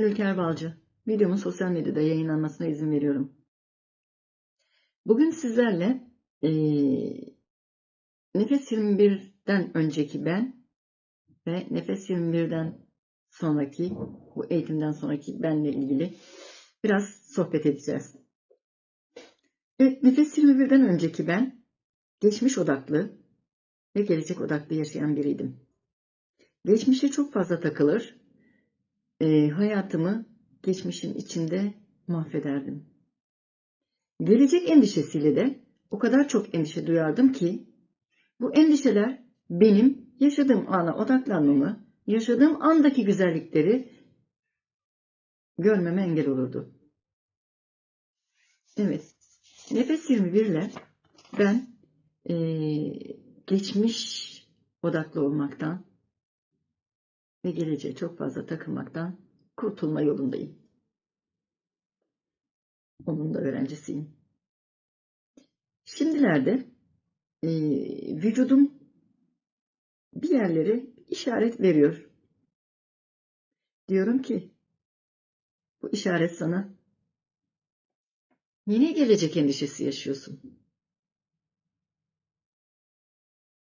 Ben Ülker Balcı. Videomun sosyal medyada yayınlanmasına izin veriyorum. Bugün sizlerle eee, Nefes 21'den önceki ben ve Nefes 21'den sonraki, bu eğitimden sonraki benle ilgili biraz sohbet edeceğiz. Evet, Nefes 21'den önceki ben, geçmiş odaklı ve gelecek odaklı yaşayan biriydim. Geçmişe çok fazla takılır, e, hayatımı geçmişin içinde mahvederdim. Gelecek endişesiyle de o kadar çok endişe duyardım ki bu endişeler benim yaşadığım ana odaklanmamı, yaşadığım andaki güzellikleri görmeme engel olurdu. Evet, Nefes 21 ile ben e, geçmiş odaklı olmaktan ve geleceğe çok fazla takılmaktan kurtulma yolundayım. Onun da öğrencisiyim. Şimdilerde e, vücudum bir yerlere işaret veriyor. Diyorum ki bu işaret sana yine gelecek endişesi yaşıyorsun.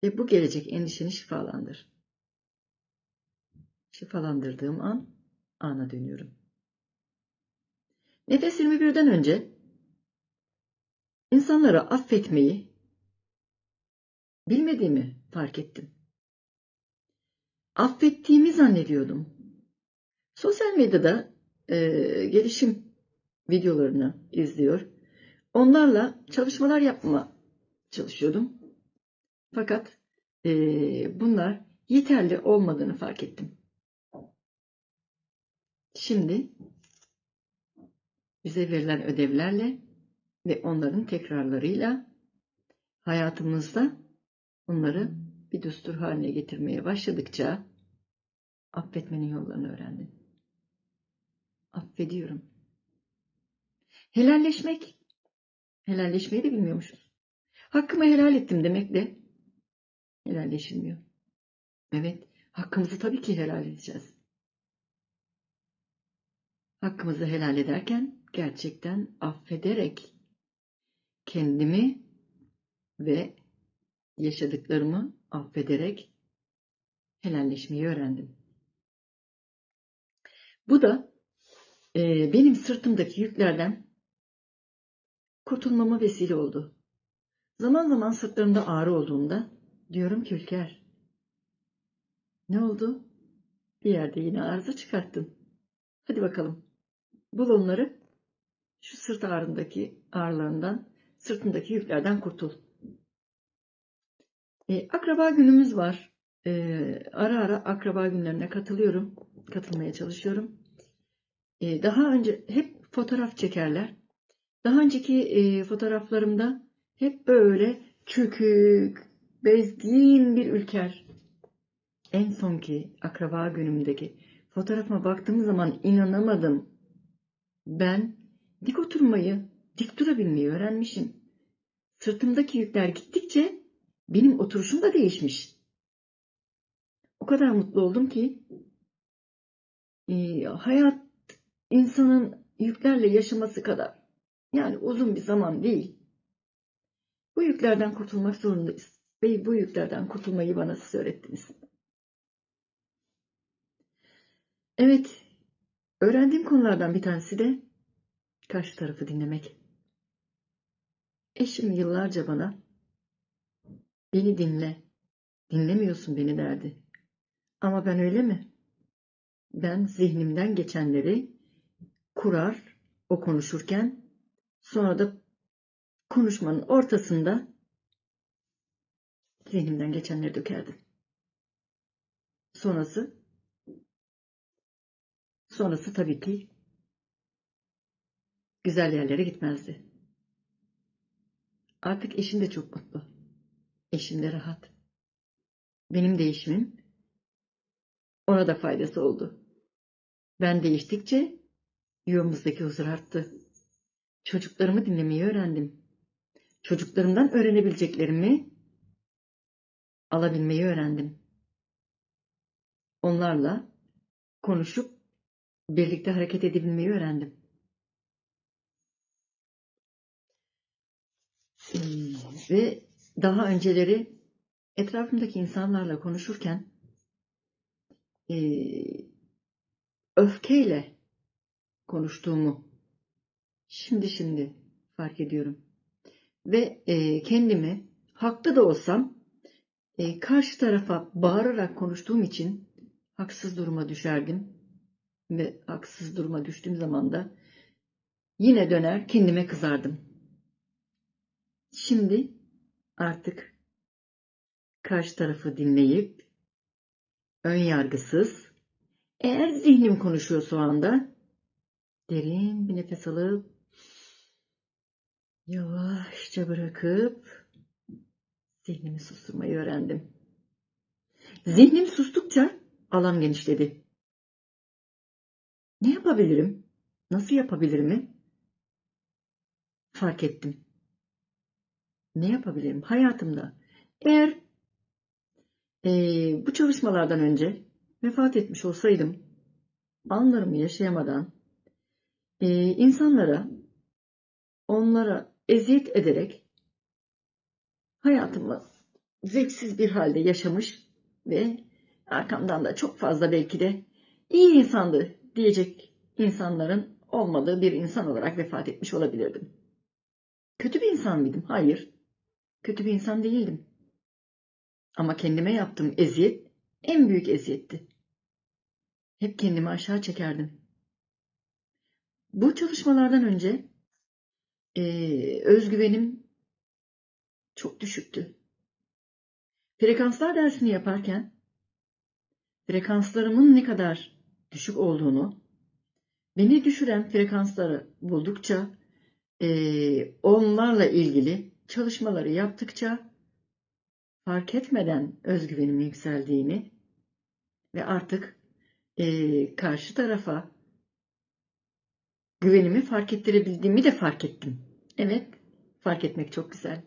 Ve bu gelecek endişeni şifalandır. Şifalandırdığım an ana dönüyorum. Nefes 21'den önce insanlara affetmeyi bilmediğimi fark ettim. Affettiğimi zannediyordum. Sosyal medyada e, gelişim videolarını izliyor. Onlarla çalışmalar yapma çalışıyordum. Fakat e, bunlar yeterli olmadığını fark ettim. Şimdi bize verilen ödevlerle ve onların tekrarlarıyla hayatımızda bunları bir düstur haline getirmeye başladıkça affetmenin yollarını öğrendim. Affediyorum. Helalleşmek. Helalleşmeyi de bilmiyormuşuz. Hakkımı helal ettim demekle helalleşilmiyor. Evet, hakkımızı tabii ki helal edeceğiz hakkımızı helal ederken gerçekten affederek kendimi ve yaşadıklarımı affederek helalleşmeyi öğrendim. Bu da e, benim sırtımdaki yüklerden kurtulmama vesile oldu. Zaman zaman sırtlarımda ağrı olduğunda diyorum ki Ülker, ne oldu? Bir yerde yine arıza çıkarttın. Hadi bakalım Bul onları. Şu sırt ağrındaki ağrılarından, sırtındaki yüklerden kurtul. E, akraba günümüz var. E, ara ara akraba günlerine katılıyorum. Katılmaya çalışıyorum. E, daha önce hep fotoğraf çekerler. Daha önceki e, fotoğraflarımda hep böyle çökük, bezgin bir ülker. En sonki akraba günümdeki fotoğrafıma baktığım zaman inanamadım. Ben dik oturmayı, dik durabilmeyi öğrenmişim. Sırtımdaki yükler gittikçe benim oturuşum da değişmiş. O kadar mutlu oldum ki e, hayat insanın yüklerle yaşaması kadar yani uzun bir zaman değil. Bu yüklerden kurtulmak zorundayız. Ve bu yüklerden kurtulmayı bana siz öğrettiniz. Evet, Öğrendiğim konulardan bir tanesi de karşı tarafı dinlemek. Eşim yıllarca bana beni dinle, dinlemiyorsun beni derdi. Ama ben öyle mi? Ben zihnimden geçenleri kurar, o konuşurken sonra da konuşmanın ortasında zihnimden geçenleri dökerdim. Sonrası Sonrası tabii ki güzel yerlere gitmezdi. Artık eşim de çok mutlu. Eşim de rahat. Benim değişimim ona da faydası oldu. Ben değiştikçe yuvamızdaki huzur arttı. Çocuklarımı dinlemeyi öğrendim. Çocuklarımdan öğrenebileceklerimi alabilmeyi öğrendim. Onlarla konuşup birlikte hareket edebilmeyi öğrendim. Ee, Ve daha önceleri etrafımdaki insanlarla konuşurken ee, öfkeyle konuştuğumu şimdi şimdi fark ediyorum. Ve ee, kendimi haklı da olsam ee, karşı tarafa bağırarak konuştuğum için haksız duruma düşerdim. Ve haksız duruma düştüğüm zaman da yine döner kendime kızardım. Şimdi artık karşı tarafı dinleyip ön yargısız eğer zihnim konuşuyorsa o anda derin bir nefes alıp yavaşça bırakıp zihnimi susturmayı öğrendim. Zihnim sustukça alan genişledi. Ne yapabilirim? Nasıl yapabilirim? Fark ettim. Ne yapabilirim hayatımda? Eğer eee, bu çalışmalardan önce vefat etmiş olsaydım, anlarımı yaşayamadan eee, insanlara, onlara eziyet ederek hayatımı zevksiz bir halde yaşamış ve arkamdan da çok fazla belki de iyi insandı diyecek insanların olmadığı bir insan olarak vefat etmiş olabilirdim. Kötü bir insan mıydım? Hayır. Kötü bir insan değildim. Ama kendime yaptığım eziyet en büyük eziyetti. Hep kendimi aşağı çekerdim. Bu çalışmalardan önce eee, özgüvenim çok düşüktü. Frekanslar dersini yaparken frekanslarımın ne kadar düşük olduğunu, beni düşüren frekansları buldukça, eee, onlarla ilgili çalışmaları yaptıkça fark etmeden özgüvenimin yükseldiğini ve artık eee, karşı tarafa güvenimi fark ettirebildiğimi de fark ettim. Evet, fark etmek çok güzel.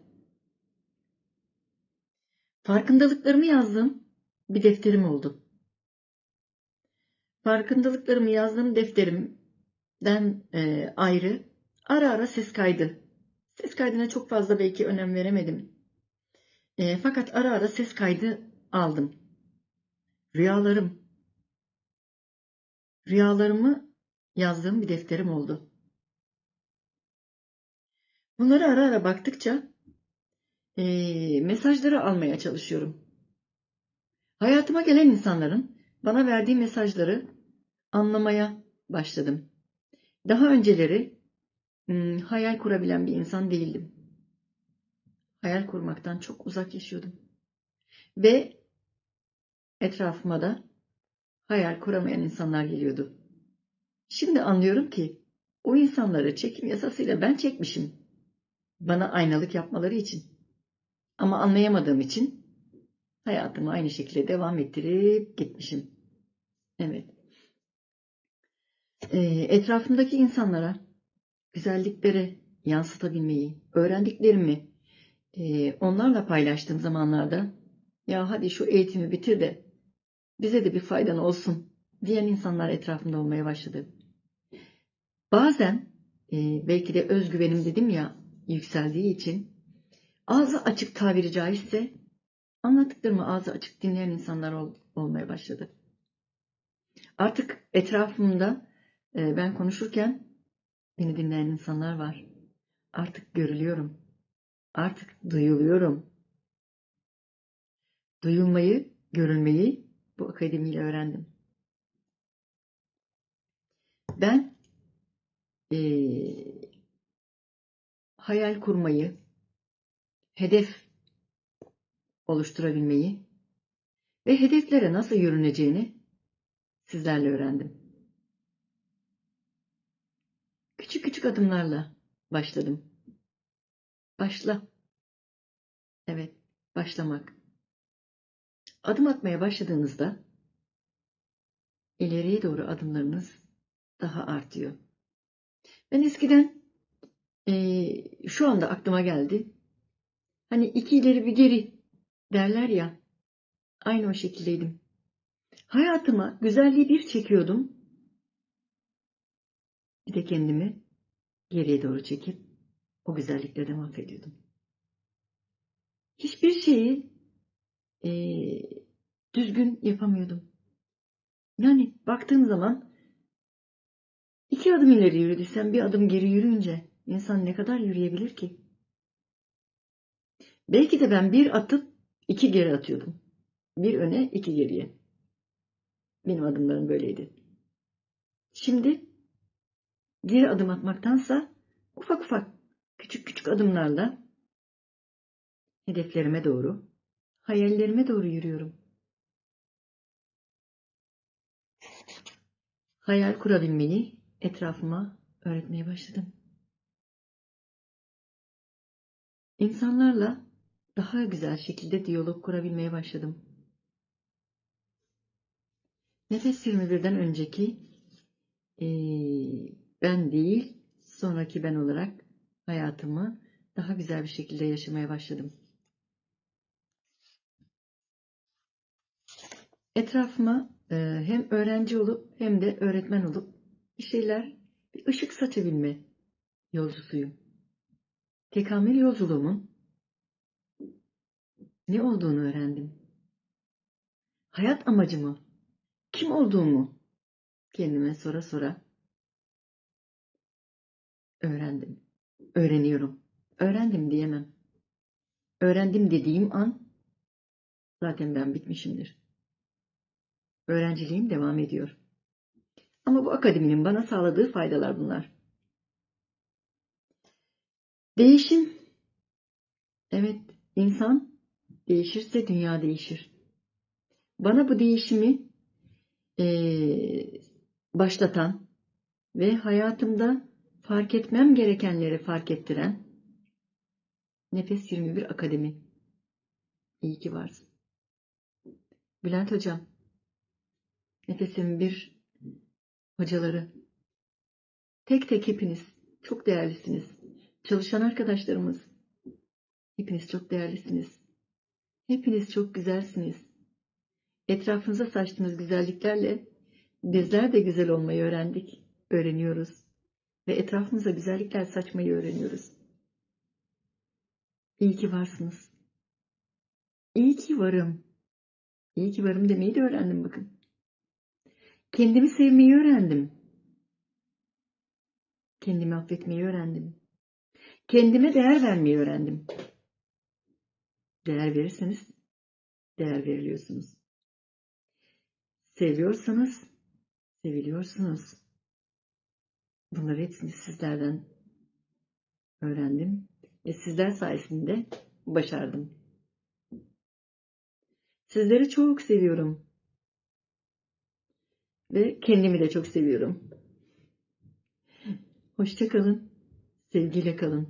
Farkındalıklarımı yazdığım bir defterim oldu. Farkındalıklarımı yazdığım defterimden e, ayrı ara ara ses kaydı. Ses kaydına çok fazla belki önem veremedim. E, fakat ara ara ses kaydı aldım. Rüyalarım. Rüyalarımı yazdığım bir defterim oldu. Bunları ara ara baktıkça e, mesajları almaya çalışıyorum. Hayatıma gelen insanların bana verdiği mesajları anlamaya başladım. Daha önceleri hayal kurabilen bir insan değildim. Hayal kurmaktan çok uzak yaşıyordum. Ve etrafıma da hayal kuramayan insanlar geliyordu. Şimdi anlıyorum ki o insanları çekim yasasıyla ben çekmişim. Bana aynalık yapmaları için. Ama anlayamadığım için hayatımı aynı şekilde devam ettirip gitmişim. Evet. Ee, etrafımdaki insanlara güzellikleri yansıtabilmeyi, öğrendiklerimi e, onlarla paylaştığım zamanlarda ya hadi şu eğitimi bitir de bize de bir faydan olsun diyen insanlar etrafımda olmaya başladı. Bazen e, belki de özgüvenim dedim ya yükseldiği için ağzı açık tabiri caizse anlattıklarımı ağzı açık dinleyen insanlar ol, olmaya başladı. Artık etrafımda ben konuşurken beni dinleyen insanlar var. Artık görülüyorum. Artık duyuluyorum. Duyulmayı, görülmeyi bu akademiyle öğrendim. Ben e, hayal kurmayı, hedef oluşturabilmeyi ve hedeflere nasıl yürüneceğini sizlerle öğrendim. Küçük küçük adımlarla başladım. Başla. Evet, başlamak. Adım atmaya başladığınızda ileriye doğru adımlarınız daha artıyor. Ben eskiden e, şu anda aklıma geldi. Hani iki ileri bir geri derler ya. Aynı o şekildeydim. Hayatıma güzelliği bir çekiyordum. Bir de kendimi geriye doğru çekip o güzellikleri mahvediyordum. Hiçbir şeyi eee, düzgün yapamıyordum. Yani baktığım zaman iki adım ileri yürüdüysem bir adım geri yürüyünce insan ne kadar yürüyebilir ki? Belki de ben bir atıp iki geri atıyordum. Bir öne iki geriye. Benim adımlarım böyleydi. Şimdi geri adım atmaktansa ufak ufak küçük küçük adımlarla hedeflerime doğru, hayallerime doğru yürüyorum. Hayal kurabilmeyi etrafıma öğretmeye başladım. İnsanlarla daha güzel şekilde diyalog kurabilmeye başladım. Nefes 21'den önceki ben değil, sonraki ben olarak hayatımı daha güzel bir şekilde yaşamaya başladım. Etrafıma e, hem öğrenci olup hem de öğretmen olup bir şeyler, bir ışık saçabilme yolcusuyum. Tekamül yolculuğumun ne olduğunu öğrendim. Hayat amacımı, kim olduğumu kendime sora sora öğrendim. Öğreniyorum. Öğrendim diyemem. Öğrendim dediğim an zaten ben bitmişimdir. Öğrenciliğim devam ediyor. Ama bu akademinin bana sağladığı faydalar bunlar. Değişim. Evet, insan değişirse dünya değişir. Bana bu değişimi eee, başlatan ve hayatımda fark etmem gerekenleri fark ettiren Nefes 21 Akademi. İyi ki varsın. Bülent Hocam, Nefes 21 hocaları, tek tek hepiniz çok değerlisiniz. Çalışan arkadaşlarımız, hepiniz çok değerlisiniz. Hepiniz çok güzelsiniz. Etrafınıza saçtığınız güzelliklerle bizler de güzel olmayı öğrendik, öğreniyoruz. Ve etrafımıza güzellikler saçmayı öğreniyoruz. İyi ki varsınız. İyi ki varım. İyi ki varım demeyi de öğrendim bakın. Kendimi sevmeyi öğrendim. Kendimi affetmeyi öğrendim. Kendime değer vermeyi öğrendim. Değer verirseniz değer veriliyorsunuz. Seviyorsanız seviliyorsunuz. Bunları hepsini sizlerden öğrendim ve sizler sayesinde başardım. Sizleri çok seviyorum. Ve kendimi de çok seviyorum. Hoşça kalın. Sevgiyle kalın.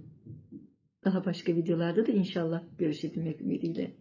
Daha başka videolarda da inşallah görüşebilmek ümidiyle.